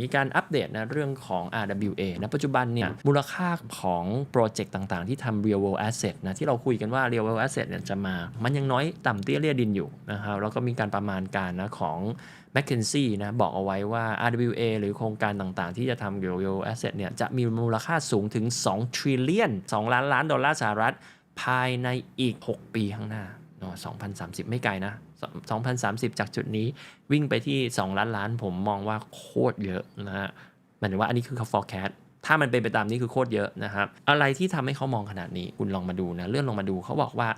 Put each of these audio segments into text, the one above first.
มีการอัปเดตนะเรื่องของ RWA นะปัจจุบันเนี่ยมูลค่าของโปรเจกต์ต่างๆ ที่ทำ real world asset นะที่เราคุยกันว่า real world asset เนี่ยจะมา มันยังน้อยต่ำเตี้ยเลียดินอยู่นะครับแล้วก็มีการประมาณการนะของ m c k เคนซี่นะบอกเอาไว้ว่า RWA หรือโครงการต่างๆ ที่จะทำ real world asset เนี่ยจะมีมูลค่าสูงถึง 2 trillion 2 ล้านล้านดอลลาร์สหรัฐภายในอีก 6 ปีข้างหน้า 2030 ไม่ไกลนะ 2030 จากจุดนี้วิ่งไปที่ 2 ล้านล้านผมมองว่าโคตรเยอะนะฮะหมายถึงว่าอันนี้คือเขา forecast ถ้ามันเป็นไปตามนี้คือโคตรเยอะนะครับอะไรที่ทำให้เขามองขนาดนี้คุณลองมาดูนะเลื่อนลงมาดูเขาบอกว่า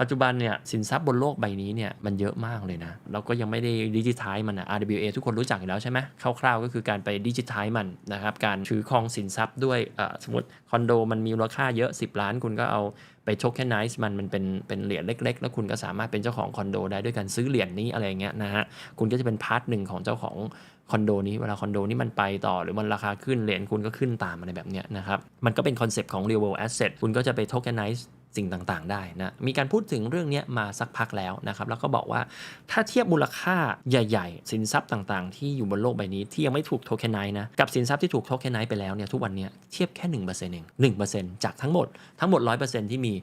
ปัจจุบันเนี่ยสินทรัพย์บนโลกใบนี้เนี่ยมันเยอะมากเลยนะเราก็ยังไม่ได้ดิจิทัลมันนะ RWA ทุกคนรู้จักอยู่แล้วใช่ไหมคร่าวๆก็คือการไปดิจิทัลมันนะครับการถือครองสินทรัพย์ด้วยสมมติคอนโดมันมีมูลค่าเยอะ 10 ล้านคุณก็เอาไปโชคแค่ไนซ์มันมันเป็นเป็นเหรียญเล็ก ๆ แล้วคุณก็สามารถเป็นเจ้าของคอนโดได้ด้วยการซื้อเหรียญนี้อะไรเงี้ยนะฮะคุณก็จะเป็นพาร์ทหนึ่งของเจ้าของ คอนโดนี้เวลาคอนโดนี้มันไปต่อหรือมันราคาขึ้นเหรียญคุณก็ขึ้นตามอะไรแบบเนี้ยนะครับ มันก็เป็นคอนเซปต์ของ real world asset คุณก็จะไปโทเ k นไนซ์สิ่งต่างๆ ได้นะ มีการพูดถึงเรื่องนี้มาสักพักแล้วนะครับ แล้วก็บอกว่าถ้าเทียบมูลค่าใหญ่ๆ สินทรัพย์ต่างๆ ที่อยู่บนโลกใบนี้ที่ยังไม่ถูกโทเ k นไนนะ กับสินทรัพย์ที่ถูกโทเ k นไนไปแล้วเนี่ยทุกวันนี้เทียบแค่1%เอง1%จากทั้งหมดทั้งหมด 100%ที่มี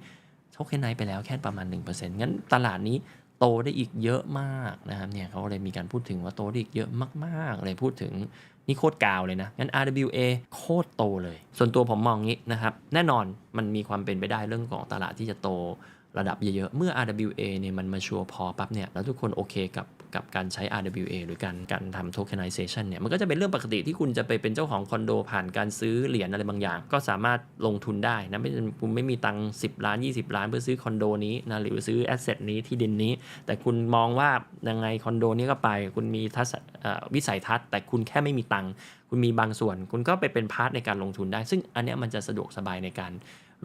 โทเคนไนไปแล้วแค่ประมาณ 1%งั้นตลาดนี้ โตได้อีกเยอะมากนะครับเนี่ยเขาเลยมีการพูดถึงว่าโตได้อีกเยอะมากๆเลยพูดถึงนี่โคตรกาวเลยนะ งั้น RWA โคตรโตเลย ส่วนตัวผมมองงี้นะครับ แน่นอนมันมีความเป็นไปได้เรื่องของตลาดที่จะโต ระดับเยอะๆ เมื่อ RWA เนี่ยมันมาชัวร์พอปั๊บเนี่ย แล้วทุกคนโอเคกับกับการใช้ RWA หรือการการทำ tokenization เนี่ย มันก็จะเป็นเรื่องปกติที่คุณจะไปเป็นเจ้าของคอนโดผ่านการซื้อเหรียญอะไรบางอย่าง ก็สามารถลงทุนได้นะ ไม่คุณไม่มีตังค์10 ล้าน 20 ล้านเพื่อซื้อคอนโดนี้นะ หรือซื้อแอสเซทนี้ที่ดินนี้ แต่คุณมองว่ายังไงคอนโดนี้ก็ไป คุณมีทัศวิสัยทัศน์ แต่คุณแค่ไม่มีตังค์ คุณมีบางส่วน คุณก็ไปเป็นพาร์ทในการลงทุนได้ ซึ่งอันนี้มันจะสะดวกสบายในการ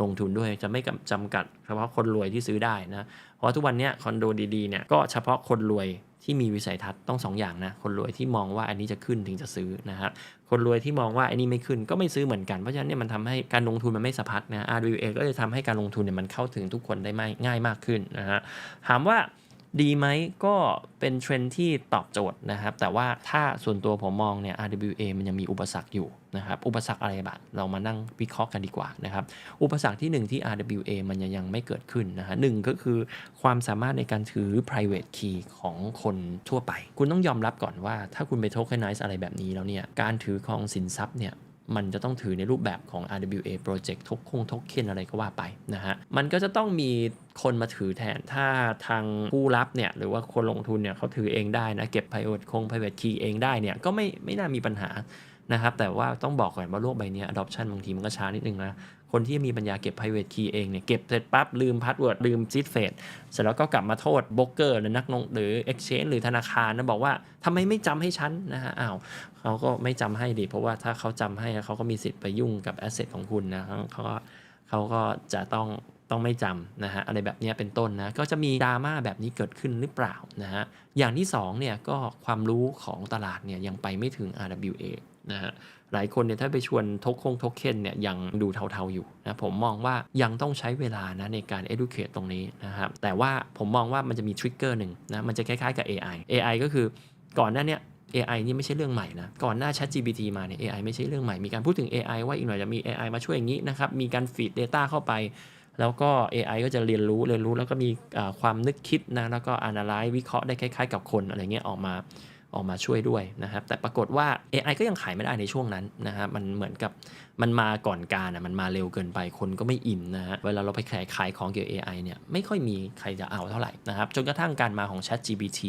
ลงทุนด้วยจะไม่จำกัด เฉพาะคนรวยที่ซื้อได้นะเพราะทุกวันนี้คอนโดดีๆเนี่ยก็เฉพาะคนรวยที่มีวิสัยทัศน์ต้อง2ออย่างนะคนรวยที่มองว่าอันนี้จะขึ้นถึงจะซื้อนะครับคนรวยที่มองว่าอันนี้ไม่ขึ้นก็ไม่ซื้อเหมือนกันเพราะฉะนั้นเนี่ยมันทำให้การลงทุนมันไม่สะพัดนะ RWA ก็จะทำให้การลงทุนเนี่ยมันเข้าถึงทุกคนได้ไม่ง่ายมากขึ้นนะฮะถามว่า ดีไหมก็เป็นเทรนที่ตอบโจทย์นะครับ แต่ว่าถ้าส่วนตัวผมมองเนี่ย RWA มันยังมีอุปสรรคอยู่นะครับ อุปสรรคอะไรบ้างเรามานั่งวิเคราะห์กันดีกว่านะครับ อุปสรรคที่ 1 ที่ RWA มันยังยังไม่เกิดขึ้นนะฮะหนึ่งก็คือความสามารถในการถือ private key ของคนทั่วไป คุณต้องยอมรับก่อนว่า ถ้าคุณไป tokenize อะไรแบบนี้แล้วเนี่ย การถือครองสินทรัพย์เนี่ย มันจะต้องถือในรูปแบบของ RWA project ทกคงทกเคนอะไรก็ว่าไปนะฮะ มันก็จะต้องมีคนมาถือแทน ถ้าทางผู้รับเนี่ยหรือว่าคนลงทุนเนี่ยเขาถือเองได้นะ เก็บ private คง private key เองได้เนี่ยก็ไม่ไม่น่ามีปัญหา นะครับ แต่ว่าต้องบอกก่อนว่าโลกใบนี้ adoption บางทีมันก็ช้านิดนึงนะ คนที่มีปัญญาเก็บ private key เองเนี่ย เก็บเสร็จปั๊บ ลืม password ลืม seed phrase เสร็จแล้วก็กลับมาโทษโบรกเกอร์หรือนักลงหรือ exchange หรือธนาคารนะ บอกว่าทำไมไม่จำให้ฉันนะฮะอ้าวเขาก็ไม่จำให้ดิเพราะว่าถ้าเขาจำให้เขาก็มีสิทธิ์ไปยุ่งกับ asset ของคุณนะเขาก็เขาก็จะต้อง ต้องไม่จำนะฮะอะไรแบบนี้เป็นต้นนะก็จะมีดราม่าแบบนี้เกิดขึ้นหรือเปล่านะฮะอย่างที่2เนี่ยก็ความรู้ของตลาดเนี่ยยังไปไม่ถึง RWA นะฮะหลายคนเนี่ยถ้าไปชวนทกคงทกเคนเนี่ยยังดูเทาๆอยู่นะผมมองว่ายังต้องใช้เวลานะในการ educate ตรงนี้นะครับแต่ว่าผมมองว่ามันจะมีทริกเกอร์หนึ่งนะมันจะคล้ายๆกับ AI AI ก็คือก่อนหน้านี้ AI นี่ไม่ใช่เรื่องใหม่นะก่อนหน้า Chat GPT มาเนี่ย AI ไม่ใช่เรื่องใหม่มีการพูดถึง AI ว่าอีกหน่อยจะมี AI มาช่วยอย่างนี้นะครับมีการฟีด Data เข้าไป แล้วก็ AI ก็จะเรียนรู้เรียนรู้แล้วก็มีความนึกคิดนะแล้วก็ analyze วิเคราะห์ได้คล้ายๆ กับคนอะไรเงี้ยออกมาออกมาช่วยด้วยนะครับ แต่ปรากฏว่า AI ก็ยังขายไม่ได้ในช่วงนั้นนะฮะมันเหมือนกับมันมาก่อนการอะมันมาเร็วเกินไปคนก็ไม่อินนะฮะเวลาเราไปขายขายของเกี่ยวกับ AI เนี่ยไม่ค่อยมีใครจะเอาเท่าไหร่นะครับจนกระทั่งการมาของ Chat GPT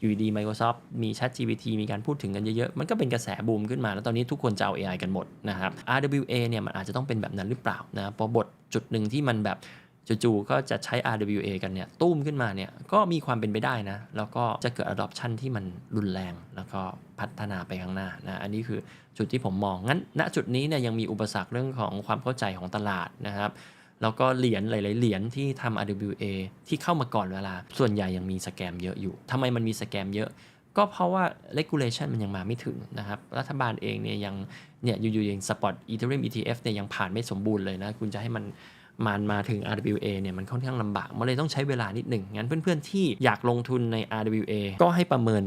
อยู่ดี Microsoft มี Chat GPT มีการพูดถึงกันเยอะๆ มันก็เป็นกระแสบูมขึ้นมา แล้วตอนนี้ทุกคนจะเอา AI กันหมดนะครับ RWA เนี่ยมันอาจจะต้องเป็นแบบนั้นหรือเปล่านะพอบทจุดหนึ่งที่มันแบบจู่ๆก็จะใช้ RWA กันเนี่ยตุ้มขึ้นมาเนี่ยก็มีความเป็นไปได้นะ แล้วก็จะเกิด adoption ที่มันรุนแรง แล้วก็พัฒนาไปข้างหน้านะอันนี้คือจุดที่ผมมองงั้นณจุดนี้เนี่ยยังมีอุปสรรคเรื่องของความเข้าใจของตลาดนะครับ แล้วก็เหรียญหลาย ๆ เหรียญที่ทำ RWA ที่เข้ามาก่อนเวลา ส่วนใหญ่ยังมีสแกมเยอะอยู่ทำไมมันมีสแกมเยอะก็เพราะว่า regulation มันยังมาไม่ถึงนะครับ รัฐบาลเองเนี่ยยังเนี่ยอยู่ๆอย่าง spot ethereum ETF เนี่ยยังผ่านไม่สมบูรณ์เลยนะ คุณจะให้มันมันมาถึง RWA เนี่ยมันค่อนข้างลำบาก มันเลยต้องใช้เวลานิดหนึ่ง งั้นเพื่อนๆที่อยากลงทุนใน RWA ก็ให้ประเมิน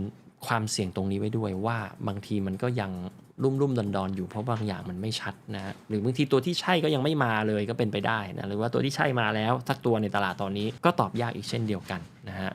ความเสี่ยงตรงนี้ไว้ด้วยว่าบางทีมันก็ยังรุ่มรุ่มดอนดอนอยู่เพราะบางอย่างมันไม่ชัดนะฮะหรือบางทีตัวที่ใช่ก็ยังไม่มาเลยก็เป็นไปได้นะหรือว่าตัวที่ใช่มาแล้วสักตัวในตลาดตอนนี้ก็ตอบยากอีกเช่นเดียวกันนะฮะ